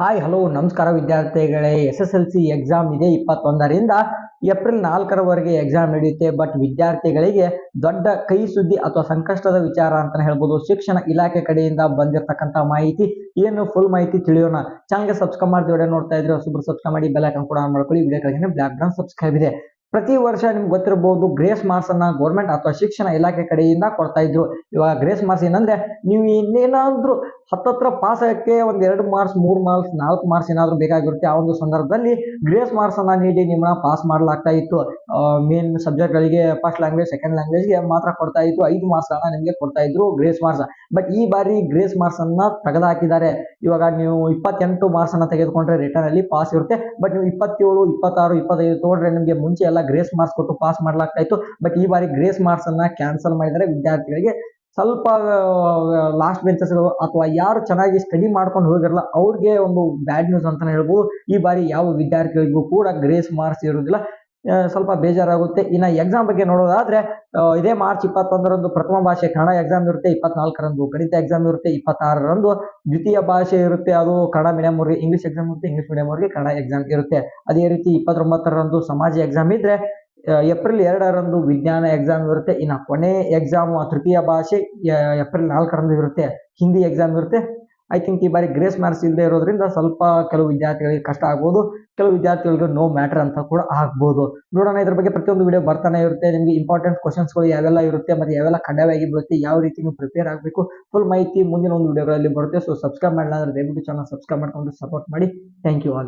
Hi hello ನಮಸ್ಕಾರ ವಿದ್ಯಾರ್ಥಿಗಳೇ. S S L C exam ಇದೆ ಇಪ್ಪತ್ತೊಂದರಿಂದ ಏಪ್ರಿಲ್ ನಾಲ್ಕರವರೆಗೆ ಎಕ್ಸಾಮ್ ನಡೆಯುತ್ತೆ. ಬಟ್ ವಿದ್ಯಾರ್ಥಿಗಳಿಗೆ ದೊಡ್ಡ ಕೈ ಸುದ್ದಿ ಅಥವಾ ಸಂಕಷ್ಟದ ವಿಚಾರ ಅಂತಾನೆ ಹೇಳ್ಬೋದು. ಶಿಕ್ಷಣ ಇಲಾಖೆ ಕಡೆಯಿಂದ ಬಂದಿರತಕ್ಕಂಥ ಮಾಹಿತಿ, ಏನು ಫುಲ್ ಮಾಹಿತಿ ತಿಳಿಯೋಣ. ಚಾನಲ್ಗೆ ಸಬ್ಸ್ಕ್ರೈಬ್ ಮಾಡಿ ವಿಡಿಯೋ ನೋಡ್ತಾ ಇದ್ರೆ ಹೊಸಬ್ರು ಸಬ್ಸ್ಕ್ರೈಬ್ ಮಾಡಿ ಬೆಲ್ ಐಕನ್ ಕೂಡ ಮಾಡ್ಕೊಳ್ಳಿ. ವಿಡಿಯೋ ಕೆಳಗೆ ಬ್ಲಾಕ್ ಗ್ರೌಂಡ್ ಸಬ್ಸ್ಕ್ರೈಬ್ ಇದೆ. ಪ್ರತಿ ವರ್ಷ ನಿಮ್ಗೆ ಗೊತ್ತಿರಬಹುದು ಗ್ರೇಸ್ ಮಾರ್ಕ್ಸ್ ಅನ್ನ ಗೌರ್ಮೆಂಟ್ ಅಥವಾ ಶಿಕ್ಷಣ ಇಲಾಖೆ ಕಡೆಯಿಂದ ಕೊಡ್ತಾ ಇದ್ರು. ಇವಾಗ ಗ್ರೇಸ್ ಮಾರ್ಕ್ಸ್ ಏನಂದ್ರೆ, ನೀವು ಇನ್ನೇನಾದ್ರೂ ಹತ್ತತ್ರ ಪಾಸ್ ಆಗಕ್ಕೆ ಒಂದ್ ಎರಡು ಮಾರ್ಕ್ಸ್ ಮೂರು ಮಾರ್ಕ್ಸ್ ನಾಲ್ಕು ಮಾರ್ಕ್ಸ್ ಏನಾದ್ರು ಬೇಕಾಗಿರುತ್ತೆ. ಆ ಒಂದು ಸಂದರ್ಭದಲ್ಲಿ ಗ್ರೇಸ್ ಮಾರ್ಕ್ಸ್ ಅನ್ನ ನೀಡಿ ನಿಮ್ಮನ್ನ ಪಾಸ್ ಮಾಡಲಾಗ್ತಾ ಇತ್ತು. ಮೇನ್ ಸಬ್ಜೆಕ್ಟ್ ಗಳಿಗೆ ಫಸ್ಟ್ ಲ್ಯಾಂಗ್ವೇಜ್ ಸೆಕೆಂಡ್ ಲ್ಯಾಂಗ್ವೇಜ್ಗೆ ಮಾತ್ರ ಕೊಡ್ತಾ ಇತ್ತು. ಐದು ಮಾರ್ಕ್ಸ್ ಅನ್ನ ನಿಮಗೆ ಕೊಡ್ತಾ ಇದ್ರು ಗ್ರೇಸ್ ಮಾರ್ಕ್ಸ್ ಬಟ್ ಈ ಬಾರಿ ಗ್ರೇಸ್ ಮಾರ್ಕ್ಸ್ ಅನ್ನ ತೆಗೆದುಹಾಕಿದ್ದಾರೆ. ಇವಾಗ ನೀವು ಇಪ್ಪತ್ತೆಂಟು ಮಾರ್ಕ್ಸ್ ಅನ್ನ ತೆಗೆದುಕೊಂಡ್ರೆ ರಿಟರ್ನ್ ಅಲ್ಲಿ ಪಾಸ್ ಇರುತ್ತೆ. ಬಟ್ ನೀವು ಇಪ್ಪತ್ತೇಳು, ಇಪ್ಪತ್ತಾರು, ಇಪ್ಪತ್ತೈದು ತಗೊಂಡ್ರೆ ನಿಮಗೆ ಮುಂಚೆ ಎಲ್ಲ ಗ್ರೇಸ್ ಮಾರ್ಕ್ಸ್ ಕೊಟ್ಟು ಪಾಸ್ ಮಾಡಲಾಗ್ತಾ ಇತ್ತು. ಬಟ್ ಈ ಬಾರಿ ಗ್ರೇಸ್ ಮಾರ್ಕ್ಸ್ ಅನ್ನ ಕ್ಯಾನ್ಸಲ್ ಮಾಡಿದರೆ ವಿದ್ಯಾರ್ಥಿಗಳಿಗೆ ಸ್ವಲ್ಪ ಲಾಸ್ಟ್ ಬೆಂಚಸ್ ಅಥವಾ ಯಾರು ಚೆನ್ನಾಗಿ ಸ್ಟಡಿ ಮಾಡ್ಕೊಂಡು ಹೋಗಿರಲ್ಲ, ಅವ್ರಿಗೆ ಒಂದು ಬ್ಯಾಡ್ ನ್ಯೂಸ್ ಅಂತಲೇ ಹೇಳ್ಬೋದು. ಈ ಬಾರಿ ಯಾವ ವಿದ್ಯಾರ್ಥಿಗಳಿಗೂ ಕೂಡ ಗ್ರೇಸ್ ಮಾರ್ಕ್ಸ್ ಇರುವುದಿಲ್ಲ. ಸ್ವಲ್ಪ ಬೇಜಾರಾಗುತ್ತೆ. ಇನ್ನು ಎಕ್ಸಾಮ್ ಬಗ್ಗೆ ನೋಡೋದಾದ್ರೆ ಇದೇ ಮಾರ್ಚ್ ಇಪ್ಪತ್ತೊಂದರಂದು ಪ್ರಥಮ ಭಾಷೆ ಕನ್ನಡ ಎಕ್ಸಾಮ್ ಇರುತ್ತೆ, ಇಪ್ಪತ್ನಾಲ್ಕರಂದು ಗಣಿತ ಎಕ್ಸಾಮ್ ಇರುತ್ತೆ, ಇಪ್ಪತ್ತಾರರಂದು ದ್ವಿತೀಯ ಭಾಷೆ ಇರುತ್ತೆ, ಅದು ಕನ್ನಡ ಮೀಡಿಯಂ ಅವ್ರಿಗೆ ಇಂಗ್ಲೀಷ್ ಎಕ್ಸಾಮ್ ಇರುತ್ತೆ ಇಂಗ್ಲೀಷ್ ಮೀಡಿಯಂ ಅವ್ರಿಗೆ ಕನ್ನಡ ಎಕ್ಸಾಮ್ ಇರುತ್ತೆ. ಅದೇ ರೀತಿ ಇಪ್ಪತ್ತೊಂಬತ್ತರಂದು ಸಮಾಜ ಎಕ್ಸಾಮ್ ಇದ್ರೆ ಏಪ್ರಿಲ್ ಎರಡರಂದು ವಿಜ್ಞಾನ ಎಕ್ಸಾಮ್ ಇರುತ್ತೆ. ಇನ್ನು ಕೊನೆ ಎಕ್ಸಾಮ್ ತೃತೀಯ ಭಾಷೆ ಏಪ್ರಿಲ್ ನಾಲ್ಕರಂದು ಇರುತ್ತೆ. ಹಿಂದಿ ಎಕ್ಸಾಮ್ ಇರುತ್ತೆ. ಐ ಥಿಂಕ್ ಈ ಬಾರಿ ಗ್ರೇಸ್ ಮಾರ್ಕ್ಸ್ ಇಲ್ಲದೆ ಇರೋದ್ರಿಂದ ಸ್ವಲ್ಪ ಕೆಲವು ವಿದ್ಯಾರ್ಥಿಗಳಿಗೆ ಕಷ್ಟ ಆಗ್ಬೋದು. ಕೆಲವು ವಿದ್ಯಾರ್ಥಿಗಳಿಗೆ ನೋ ಮ್ಯಾಟರ್ ಅಂತ ಕೂಡ ಆಗ್ಬೋದು. ನೋಡೋಣ, ಇದ್ರ ಬಗ್ಗೆ ಪ್ರತಿಯೊಂದು ವಿಡಿಯೋ ಬರ್ತಾನೆ ಇರುತ್ತೆ. ನಿಮಗೆ ಇಂಪಾರ್ಟೆಂಟ್ ಕ್ವಶನ್ಸ್ಗಳು ಯಾವೆಲ್ಲ ಇರುತ್ತೆ, ಮತ್ತೆ ಯಾವೆಲ್ಲ ಕಡ್ಡಾಯವಾಗಿ ಬರುತ್ತೆ ಯಾವ ರೀತಿ ನೀವು ಪ್ರಿಪೇರ್ ಆಗಬೇಕು ಫುಲ್ ಮಾಹಿತಿ ಮುಂದಿನ ಒಂದು ವಿಡಿಯೋಗಳಲ್ಲಿ ಬರುತ್ತೆ. ಸೊ ಸಬ್ಸ್ಕ್ರೈಬ್ ಮಾಡಲಾದ್ರೆ ದಯವಿಟ್ಟು ಚಾನಲ್ ಸಬ್ಸ್ಕ್ರೈಬ್ ಮಾಡ್ಕೊಂಡು ಸಪೋರ್ಟ್ ಮಾಡಿ. Thank you all